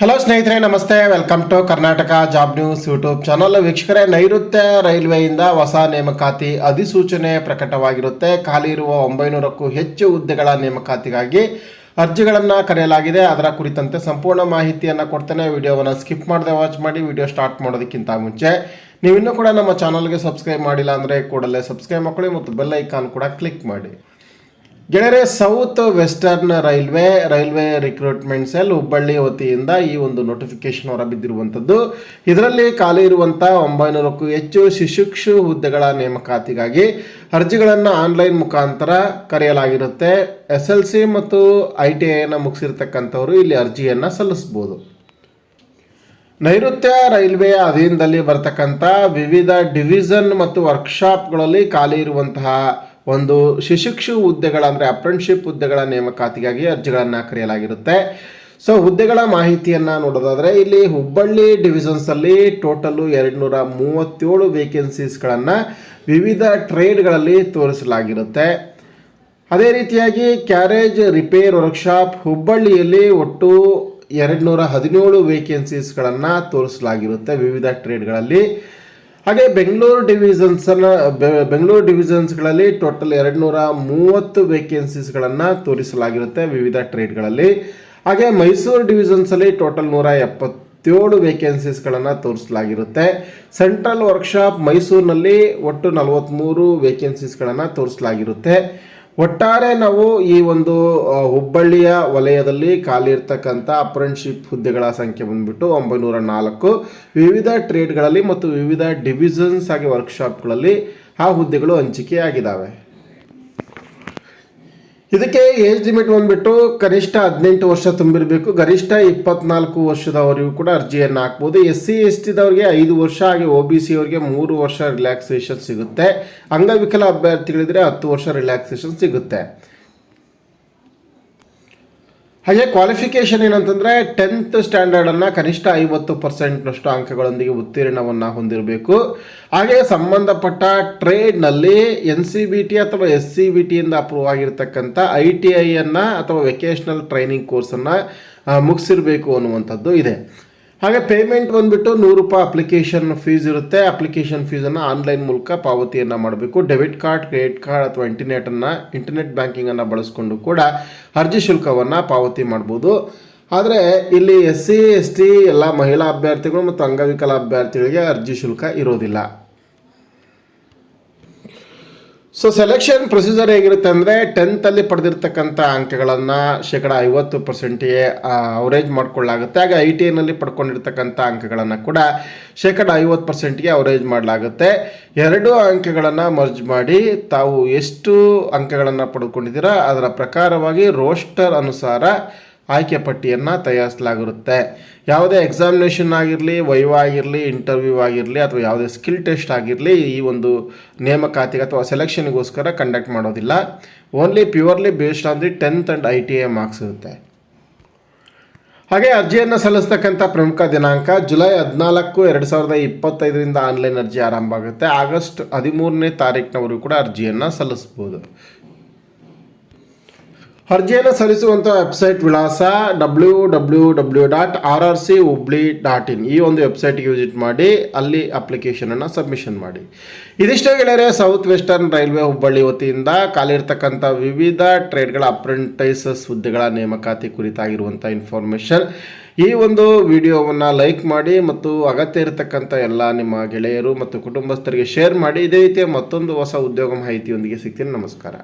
Hello ಸ್ನೇಹಿತರೆ, ನಮಸ್ತೆ. Welcome to Karnataka job news YouTube channel ವೀಕ್ಷಕರೇ, ನೈಋತ್ಯ ರೈಲ್ವೆಯಿಂದ ಹೊಸ ನೇಮಕಾತಿ ಅಧಿಸೂಚನೆ ಪ್ರಕಟವಾಗಿರುತ್ತೆ. ಖಾಲಿ ಇರುವ ಒಂಬೈನೂರಕ್ಕೂ ಹೆಚ್ಚು ಹುದ್ದೆಗಳ ನೇಮಕಾತಿಗಾಗಿ ಅರ್ಜಿಗಳನ್ನು ಕರೆಯಲಾಗಿದೆ. ಅದರ ಕುರಿತಂತೆ ಸಂಪೂರ್ಣ ಮಾಹಿತಿಯನ್ನು ಕೊಡ್ತೇನೆ. ವಿಡಿಯೋವನ್ನು ಸ್ಕಿಪ್ ಮಾಡದೆ ವಾಚ್ ಮಾಡಿ. ವಿಡಿಯೋ ಸ್ಟಾರ್ಟ್ ಮಾಡೋದಕ್ಕಿಂತ ಮುಂಚೆ ನೀವಿನ್ನೂ ಕೂಡ ನಮ್ಮ ಚಾನಲ್ಗೆ ಸಬ್ಸ್ಕ್ರೈಬ್ ಮಾಡಿಲ್ಲ ಅಂದರೆ ಕೂಡಲೇ ಸಬ್ಸ್ಕ್ರೈಬ್ ಮಾಡ್ಕೊಳ್ಳಿ ಮತ್ತು ಬೆಲ್ ಐಕಾನ್ ಕೂಡ ಕ್ಲಿಕ್ ಮಾಡಿ. ಗೆಳೆಯರೆ, south western railway railway recruitment cell Hubballi ವತಿಯಿಂದ ಈ ಒಂದು ನೋಟಿಫಿಕೇಶನ್ ಹೊರಬಿದ್ದಿರುವಂಥದ್ದು ಇದರಲ್ಲಿ ಖಾಲಿ ಇರುವಂಥ ಒಂಬೈನೂರಕ್ಕೂ ಹೆಚ್ಚು ಶಿಶುಕ್ಷು ಹುದ್ದೆಗಳ ನೇಮಕಾತಿಗಾಗಿ ಅರ್ಜಿಗಳನ್ನು ಆನ್ಲೈನ್ ಮುಖಾಂತರ ಕರೆಯಲಾಗಿರುತ್ತೆ. ಎಸ್ ಎಲ್ ಸಿ ಮತ್ತು ಐ ಟಿ ಐನ ಮುಗಿಸಿರ್ತಕ್ಕಂಥವರು ಇಲ್ಲಿ ಅರ್ಜಿಯನ್ನು ಸಲ್ಲಿಸ್ಬೋದು. ನೈಋತ್ಯ ರೈಲ್ವೆಯ ಅಧೀನದಲ್ಲಿ ಬರ್ತಕ್ಕಂಥ ವಿವಿಧ ಡಿವಿಷನ್ ಮತ್ತು ವರ್ಕ್ಶಾಪ್ಗಳಲ್ಲಿ ಖಾಲಿ ಇರುವಂತಹ ಒಂದು ಶಿಶುಕ್ಷು ಹುದ್ದೆಗಳ, ಅಂದರೆ ಅಪ್ರೆಂಟ್ಶಿಪ್ ಹುದ್ದೆಗಳ ನೇಮಕಾತಿಗಾಗಿ ಅರ್ಜಿಗಳನ್ನು ಕರೆಯಲಾಗಿರುತ್ತೆ. ಸೊ ಹುದ್ದೆಗಳ ಮಾಹಿತಿಯನ್ನು ನೋಡೋದಾದರೆ, ಇಲ್ಲಿ ಹುಬ್ಬಳ್ಳಿ ಡಿವಿಷನ್ಸಲ್ಲಿ ಟೋಟಲು ಎರಡು ನೂರ ಮೂವತ್ತೇಳು ವೇಕೆನ್ಸೀಸ್ಗಳನ್ನು ವಿವಿಧ ಟ್ರೇಡ್ಗಳಲ್ಲಿ ತೋರಿಸಲಾಗಿರುತ್ತೆ. ಅದೇ ರೀತಿಯಾಗಿ ಕ್ಯಾರೇಜ್ ರಿಪೇರ್ ವರ್ಕ್ಶಾಪ್ ಹುಬ್ಬಳ್ಳಿಯಲ್ಲಿ ಒಟ್ಟು ಎರಡು ನೂರ ಹದಿನೇಳು ವೇಕೆನ್ಸೀಸ್ಗಳನ್ನು ತೋರಿಸಲಾಗಿರುತ್ತೆ ವಿವಿಧ ಟ್ರೇಡ್ಗಳಲ್ಲಿ ಹಾಗೆ ಬೆಂಗಳೂರು ಡಿವಿಷನ್ಸನ್ನು ಬೆಂಗಳೂರು ಡಿವಿಷನ್ಸ್ಗಳಲ್ಲಿ ಟೋಟಲ್ ಎರಡು ನೂರ ಮೂವತ್ತು ವೇಕೆನ್ಸೀಸ್ಗಳನ್ನು ತೋರಿಸಲಾಗಿರುತ್ತೆ ವಿವಿಧ ಟ್ರೇಡ್ಗಳಲ್ಲಿ ಹಾಗೆ ಮೈಸೂರು ಡಿವಿಷನ್ಸಲ್ಲಿ ಟೋಟಲ್ ನೂರ ಎಪ್ಪತ್ತೇಳು ವೇಕೆನ್ಸೀಸ್ಗಳನ್ನು ತೋರಿಸಲಾಗಿರುತ್ತೆ. ಸೆಂಟ್ರಲ್ ವರ್ಕ್ಶಾಪ್ ಮೈಸೂರಿನಲ್ಲಿ ಒಟ್ಟು ನಲವತ್ತ್ಮೂರು ವೇಕೆನ್ಸೀಸ್ಗಳನ್ನು ತೋರಿಸಲಾಗಿರುತ್ತೆ. ಒಟ್ಟಾರೆ ನಾವು ಈ ಒಂದು ಹುಬ್ಬಳ್ಳಿಯ ವಲಯದಲ್ಲಿ ಖಾಲಿ ಇರ್ತಕ್ಕಂಥ ಅಪ್ರೆಂಟ್ಶಿಪ್ ಹುದ್ದೆಗಳ ಸಂಖ್ಯೆ ಬಂದ್ಬಿಟ್ಟು ಒಂಬೈನೂರ ನಾಲ್ಕು. ವಿವಿಧ ಟ್ರೇಡ್ಗಳಲ್ಲಿ ಮತ್ತು ವಿವಿಧ ಡಿವಿಷನ್ಸ್ ಆಗಿ ವರ್ಕ್ಶಾಪ್ಗಳಲ್ಲಿ ಆ ಹುದ್ದೆಗಳು ಹಂಚಿಕೆಯಾಗಿದ್ದಾವೆ ಇದಕ್ಕೆ ಏಜ್ ಲಿಮಿಟ್ ಬಂದ್ಬಿಟ್ಟು ಕನಿಷ್ಠ ಹದಿನೆಂಟು ವರ್ಷ ತುಂಬಿರಬೇಕು. ಗರಿಷ್ಠ ಇಪ್ಪತ್ನಾಲ್ಕು ವರ್ಷದವರೆಗೂ ಕೂಡ ಅರ್ಜಿಯನ್ನು ಹಾಕ್ಬೋದು. ಎಸ್ ಸಿ ಎಸ್ ಟಿದವ್ರಿಗೆ ಐದು ವರ್ಷ, ಹಾಗೆ ಒ ಬಿ ಸಿ ಅವರಿಗೆ ಮೂರು ವರ್ಷ ರಿಲ್ಯಾಕ್ಸೇಷನ್ ಸಿಗುತ್ತೆ. ಅಂಗವಿಕಲ ಅಭ್ಯರ್ಥಿಗಳಿದ್ರೆ ಹತ್ತು ವರ್ಷ ರಿಲ್ಯಾಕ್ಸೇಷನ್ ಸಿಗುತ್ತೆ. ಹಾಗೆ ಕ್ವಾಲಿಫಿಕೇಷನ್ ಏನಂತಂದರೆ ಟೆಂತ್ ಸ್ಟ್ಯಾಂಡರ್ಡನ್ನು ಕನಿಷ್ಠ ಐವತ್ತು ಪರ್ಸೆಂಟ್ನಷ್ಟು ಅಂಕಗಳೊಂದಿಗೆ ಉತ್ತೀರ್ಣವನ್ನು ಹೊಂದಿರಬೇಕು. ಹಾಗೆ ಸಂಬಂಧಪಟ್ಟ ಟ್ರೇಡ್ನಲ್ಲಿ ಎನ್ ಸಿ ಬಿ ಟಿ ಅಥವಾ ಎಸ್ ಸಿ ಬಿ ಟಿಯಿಂದ ಅಪ್ರೂವ್ ಆಗಿರ್ತಕ್ಕಂಥ ಐ ಟಿ ಐಯನ್ನು ಅಥವಾ ವೆಕೇಶ್ನಲ್ ಟ್ರೈನಿಂಗ್ ಕೋರ್ಸನ್ನು ಮುಗಿಸಿರಬೇಕು ಅನ್ನುವಂಥದ್ದು ಇದೆ. ಹಾಗೆ ಪೇಮೆಂಟ್ ಬಂದುಬಿಟ್ಟು ನೂರು ರೂಪಾಯಿ ಅಪ್ಲಿಕೇಶನ್ ಫೀಸ್ ಇರುತ್ತೆ. ಅಪ್ಲಿಕೇಶನ್ ಫೀಸನ್ನು ಆನ್ಲೈನ್ ಮೂಲಕ ಪಾವತಿಯನ್ನು ಮಾಡಬೇಕು. ಡೆಬಿಟ್ ಕಾರ್ಡ್ ಕ್ರೆಡಿಟ್ ಕಾರ್ಡ್ ಅಥವಾ ಇಂಟರ್ನೆಟನ್ನು ಇಂಟರ್ನೆಟ್ ಬ್ಯಾಂಕಿಂಗನ್ನು ಬಳಸ್ಕೊಂಡು ಕೂಡ ಅರ್ಜಿ ಶುಲ್ಕವನ್ನು ಪಾವತಿ ಮಾಡ್ಬೋದು. ಆದರೆ ಇಲ್ಲಿ ಎಸ್ ಸಿ ಎಸ್ ಟಿ ಎಲ್ಲ ಮಹಿಳಾ ಅಭ್ಯರ್ಥಿಗಳು ಮತ್ತು ಅಂಗವಿಕಲ ಅಭ್ಯರ್ಥಿಗಳಿಗೆ ಅರ್ಜಿ ಶುಲ್ಕ ಇರೋದಿಲ್ಲ. ಸೊ ಸೆಲೆಕ್ಷನ್ ಪ್ರೊಸೀಜರ್ ಹೇಗಿರುತ್ತೆ ಅಂದರೆ ಟೆಂತಲ್ಲಿ ಪಡೆದಿರ್ತಕ್ಕಂಥ ಅಂಕಗಳನ್ನು ಶೇಕಡ ಐವತ್ತು ಪರ್ಸೆಂಟಿಗೆ ಅವರೇಜ್ ಮಾಡ್ಕೊಳ್ಳಾಗುತ್ತೆ. ಹಾಗೆ ಐ ಟಿ ಐನಲ್ಲಿ ಪಡ್ಕೊಂಡಿರ್ತಕ್ಕಂಥ ಅಂಕಗಳನ್ನು ಕೂಡ ಶೇಕಡ ಐವತ್ತು ಪರ್ಸೆಂಟ್ಗೆ ಅವರೇಜ್ ಮಾಡಲಾಗುತ್ತೆ. ಎರಡು ಅಂಕಗಳನ್ನು ಮರ್ಜ್ ಮಾಡಿ ತಾವು ಎಷ್ಟು ಅಂಕಗಳನ್ನು ಪಡ್ಕೊಂಡಿದ್ದೀರಾ, ಅದರ ಪ್ರಕಾರವಾಗಿ ರೋಸ್ಟರ್ ಅನುಸಾರ ಆಯ್ಕೆ ಪಟ್ಟಿಯನ್ನು ತಯಾರಿಸಲಾಗಿರುತ್ತೆ. ಯಾವುದೇ ಎಕ್ಸಾಮಿನೇಷನ್ ಆಗಿರಲಿ, ವೈವ ಆಗಿರಲಿ ಇಂಟರ್ವ್ಯೂ ಆಗಿರಲಿ, ಅಥವಾ ಯಾವುದೇ ಸ್ಕಿಲ್ ಟೆಸ್ಟ್ ಆಗಿರಲಿ ಈ ಒಂದು ನೇಮಕಾತಿಗೆ ಅಥವಾ ಸೆಲೆಕ್ಷನ್ಗೋಸ್ಕರ ಕಂಡಕ್ಟ್ ಮಾಡೋದಿಲ್ಲ. Only purely based on the tenth and I T A marks ಇರುತ್ತೆ. ಹಾಗೆ ಅರ್ಜಿಯನ್ನು ಸಲ್ಲಿಸ್ತಕ್ಕಂಥ ಪ್ರಮುಖ ದಿನಾಂಕ ಜುಲೈ ಹದಿನಾಲ್ಕು, ಎರಡು ಸಾವಿರದ ಇಪ್ಪತ್ತೈದರಿಂದ ಆನ್ಲೈನ್ ಅರ್ಜಿ ಆರಂಭ ಆಗುತ್ತೆ. ಆಗಸ್ಟ್ ಹದಿಮೂರನೇ ತಾರೀಕಿನವರೆಗೂ ಕೂಡ ಅರ್ಜಿಯನ್ನು ಸಲ್ಲಿಸ್ಬೋದು ಅರ್ಜಿಯನ್ನು ಸಲ್ಲಿಸುವಂಥ ವೆಬ್ಸೈಟ್ ವಿಳಾಸ W W W dot R R C Hubli dot in. ಈ ಒಂದು ವೆಬ್ಸೈಟ್ಗೆ ವಿಸಿಟ್ ಮಾಡಿ, ಅಲ್ಲಿ ಅಪ್ಲಿಕೇಶನನ್ನು ಸಬ್ಮಿಷನ್ ಮಾಡಿ. ಇದಿಷ್ಟೇ ಗೆಳೆಯರೆ, ಸೌತ್ ವೆಸ್ಟರ್ನ್ ರೈಲ್ವೆ ಹುಬ್ಬಳ್ಳಿ ವತಿಯಿಂದ ಖಾಲಿ ಇರ್ತಕ್ಕಂಥ ವಿವಿಧ ಟ್ರೇಡ್ಗಳ ಅಪ್ರೆಂಟೈಸಸ್ ಹುದ್ದೆಗಳ ನೇಮಕಾತಿ ಕುರಿತಾಗಿರುವಂಥ ಇನ್ಫಾರ್ಮೇಷನ್. ಈ ಒಂದು ವಿಡಿಯೋವನ್ನು ಲೈಕ್ ಮಾಡಿ ಮತ್ತು ಅಗತ್ಯ ಇರತಕ್ಕಂಥ ಎಲ್ಲ ನಿಮ್ಮ ಗೆಳೆಯರು ಮತ್ತು ಕುಟುಂಬಸ್ಥರಿಗೆ ಶೇರ್ ಮಾಡಿ. ಇದೇ ರೀತಿಯ ಮತ್ತೊಂದು ಹೊಸ ಉದ್ಯೋಗ ಮಾಹಿತಿಯೊಂದಿಗೆ ಸಿಗ್ತೀನಿ. ನಮಸ್ಕಾರ.